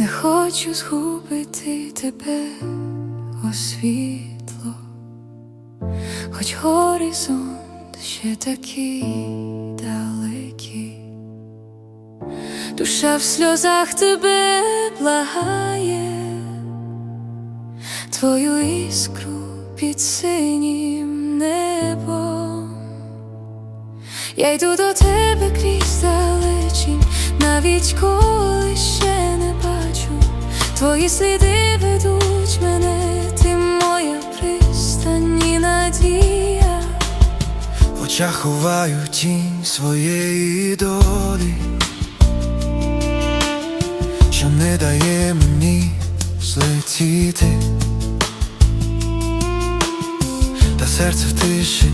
не хочу згубити тебе о світло, хоч горизонт ще такий далекий, душа в сльозах тебе благає, твою іскру під синім небом. Я йду до тебе крізь далечінь, навіть коли твої сліди ведуть мене, ти моя пристань і надія. В очах ховаю тінь своєї долі, що не дає мені злетіти, та серце в тиші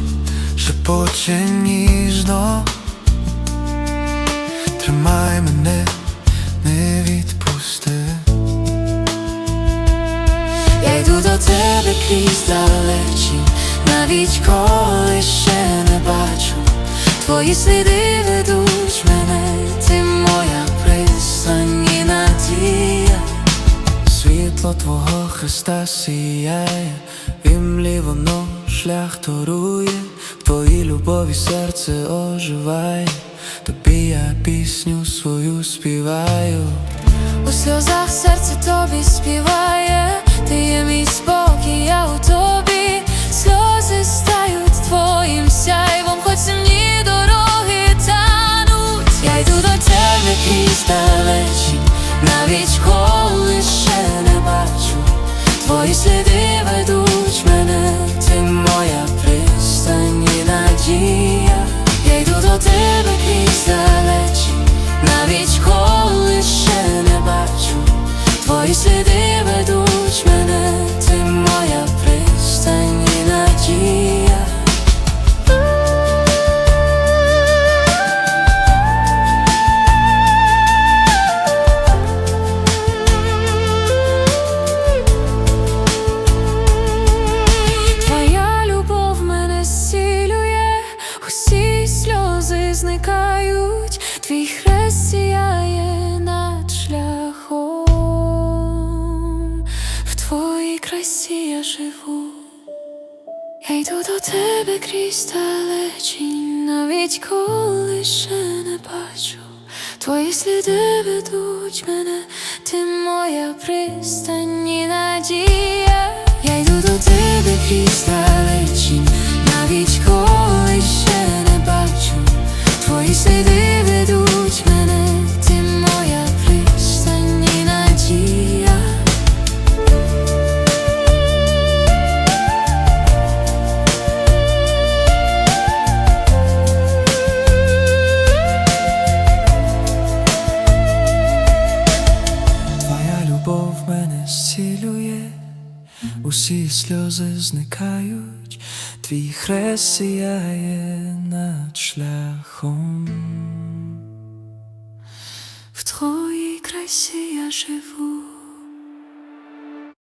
шепоче ніжно, тримай мене, не відпусти. До тебе крізь далечі, навіть коли ще не бачу, твої сліди ведуть мене, ти моя пристань і надія. Світло твого Христа сіяє, в імлі воно шлях торує, в твоїй любові серце оживає, тобі я пісню свою співаю. У сльозах серце тобі співає, крізь далечі, навіть коли ще не бачу, твої сліди ведуть мене, ти моя пристань і надія. Я йду до тебе крізь далечі, навіть коли ще не бачу, твої сліди я йду до тебе крізь далечінь, навіть коли ще не бачу, твої сліди ведуть мене, ти моя пристань і надія. Я йду до тебе крізь далечінь, усі сльози зникають, твій хрест сіяє над шляхом.